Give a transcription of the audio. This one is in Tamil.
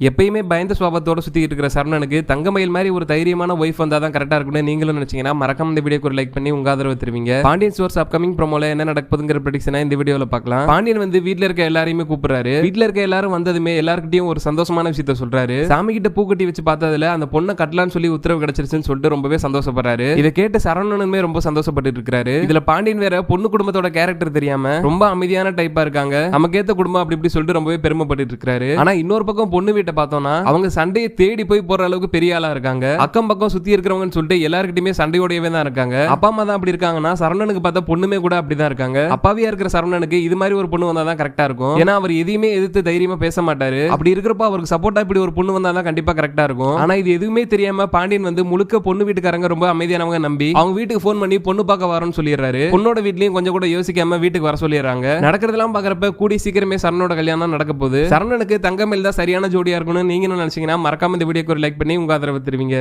எப்பயுமே பயந்த சுவாபத்தோட சுற்றிட்டு இருக்கிற சரணனுக்கு தங்கமயில் மாதிரி ஒரு தைரியமான ஒய்ஃப் வந்தா தான் கரெக்டா இருக்கும்னு நீங்களும் நினைச்சீங்கன்னா மறக்காம இந்த வீடியோக்கு ஒரு லைக் பண்ணி உங்க ஆதரவு தருவீங்க. பாண்டியன் சோர்ஸ் அப்கமிங் ப்ரோமோல என்ன நடக்குதுங்கிற ப்ரடிக்ஷனா இந்த வீடியோவில் பார்க்கலாம். பாண்டியன் வந்து வீட்டில் இருக்க எல்லாரையுமே கூப்பிடுறாரு. வீட்டில் இருக்க எல்லாரும் வந்ததுமே எல்லாருக்கிட்டையும் ஒரு சந்தோஷமான விஷயத்த சொல்றாரு. சாமி கிட்ட பூக்கட்டி வச்சு பார்த்ததுல அந்த பொண்ணை கட்டலான்னு சொல்லி உத்தரவு கிடைச்சிருச்சுன்னு சொல்லிட்டு ரொம்பவே சந்தோஷப்படுறாரு. இதை கேட்டு சரவணனுமே ரொம்ப சந்தோஷப்பட்டு இருக்காரு இதுல பாண்டியன் வேற பொண்ணு குடும்பத்தோட கேரக்டர் தெரியாம ரொம்ப அமைதியான டைப்பா இருக்காங்க. நமக்கேத்த குடும்பம் அப்படி இப்படி சொல்லிட்டு ரொம்பவே பெருமைப்பட்டு இருக்காரு ஆனா இன்னொரு பக்கம் பொண்ணு கிட்ட பார்த்தோம்னா அவங்க சண்டையை தேடி போய் போற அளவுக்கு பெரிய ஆளா இருக்காங்க. அக்கம் பக்கம் சுத்தி இருக்கிறவங்கன்னு சொல்லிட்டு எல்லாருக்கிட்டயுமே சண்டையோடவே தான் இருக்காங்க. அப்பா அம்மா தான் அப்படி இருக்காங்கன்னா சரவணனுக்கு பார்த்தா பொண்ணுமே கூட அப்படிதான் இருக்காங்க. அப்பாவியா இருக்கிற சரவணனுக்கு இது மாதிரி ஒரு பொண்ணு வந்தா தான் கரெக்டா இருக்கும். ஏன்னா அவர் எதையுமே எதிர்த்து தைரியமா பேச மாட்டாரு. அப்படி இருக்கிறப்ப அவருக்கு சப்போர்ட்டா இப்படி ஒரு பொண்ணு வந்தா தான் கண்டிப்பா கரெக்டா இருக்கும். ஆனா இது எதுவுமே தெரியாம பாண்டியன் வந்து முழுக்க பொண்ணு வீட்டுக்காரங்க ரொம்ப அமைதியானவங்க நம்பி அவங்க வீட்டுக்கு போன் பண்ணி பொண்ணு பார்க்க வரோம்னு சொல்லிடுறாரு. பொண்ணோட வீட்லயும் கொஞ்சம் கூட யோசிக்காம வீட்டுக்கு வர சொல்லிடுறாங்க. நடக்கிறதெல்லாம் பாக்குறப்ப கூடி சீக்கிரமே சரணோட கல்யாணம் நடக்க போகுது. சரணனுக்கு தங்கமேல் தான் சரியான ஜோடி ஜோடியா இருக்கணும்னு நீங்க நினச்சிங்கன்னா நினைச்சீங்கன்னா மறக்காம இந்த வீடியோக்கு ஒரு லைக் பண்ணி உங்க ஆதரவு தருவீங்க.